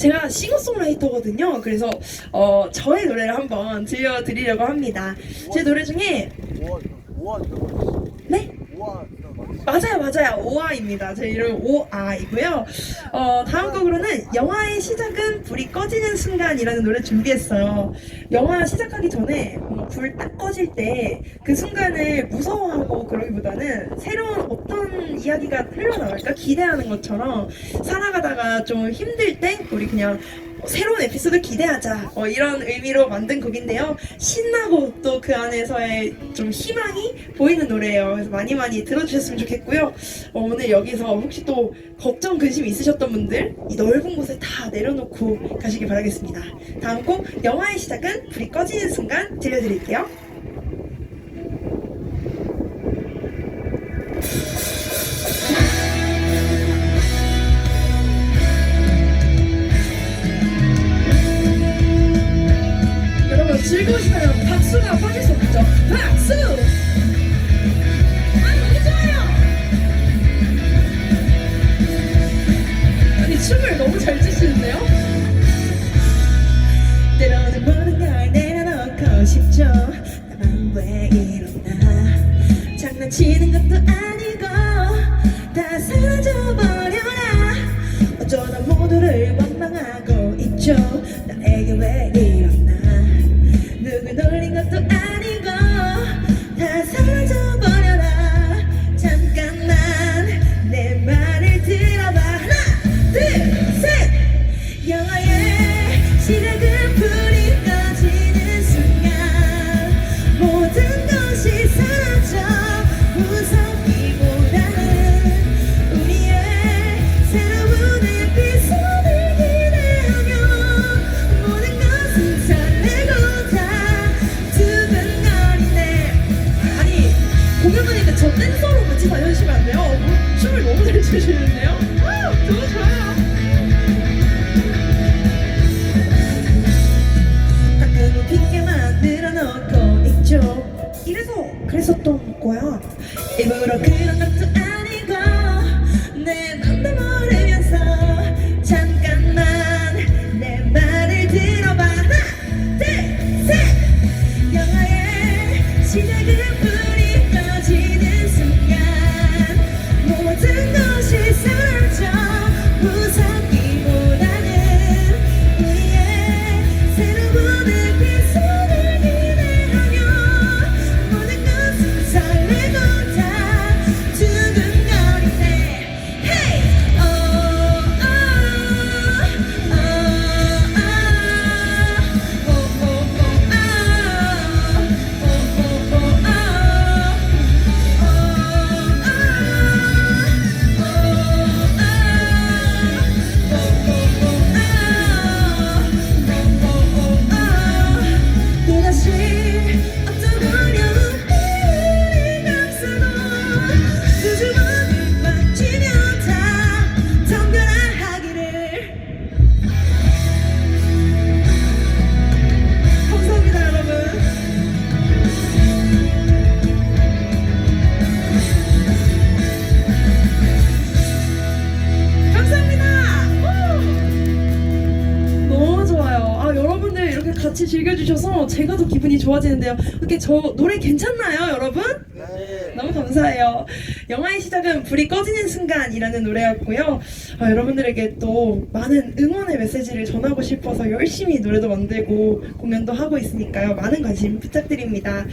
제가 싱어송라이터거든요. 그래서 어, 저의 노래를 한번 들려드리려고 합니다. 제 노래 중에. 네? 맞아요, 맞아요. 오아입니다. 제 이름 오아이고요. 어, 다음 곡으로는 영화의 시작은 불이 꺼지는 순간이라는 노래 준비했어요. 영화 시작하기 전에 불 딱 꺼질 때 그 순간을 무서워하고 그러기보다는 새로운 어떤 이야기가 흘러나올까? 기대하는 것처럼 살아가다가 좀 힘들 때 우리 그냥 새로운 에피소드 기대하자. 어, 이런 의미로 만든 곡인데요. 신나고 또 그 안에서의 좀 희망이 보이는 노래예요. 그래서 많이 많이 들어주셨으면 좋겠고요. 어, 오늘 여기서 혹시 또 걱정 근심 있으셨던 분들 이 넓은 곳에 다 내려놓고 가시길 바라겠습니다. 다음 곡 영화의 시작은 불이 꺼지는 순간 들려드릴게요 즐거우시다면 박수가 빠질 수 없죠. 박수! 아 너무 좋아요! 아니 춤을 너무 잘 추시는데요? 때로는 모든 걸 내려놓고 싶죠. 나만 왜 이러나. 장난치는 것도 아니 누굴 놀린 것도 같이 다녀주시면 안 돼요? 뭐, 춤을 너무 잘 추시는데요? 와 너무 좋아요. 이래서 그랬었던 거야. 일부러 그런 것도 아니고 내 맘도 모르면서 잠깐만 내 말을 들어봐. 하나 둘 셋. 영화의 시작은 즐겨주셔서 제가 더 기분이 좋아지는데요. 이렇게 저 노래 괜찮나요, 여러분? 네. 너무 감사해요. 영화의 시작은 불이 꺼지는 순간이라는 노래였고요. 아, 여러분들에게 또 많은 응원의 메시지를 전하고 싶어서 열심히 노래도 만들고 공연도 하고 있으니까요. 많은 관심 부탁드립니다.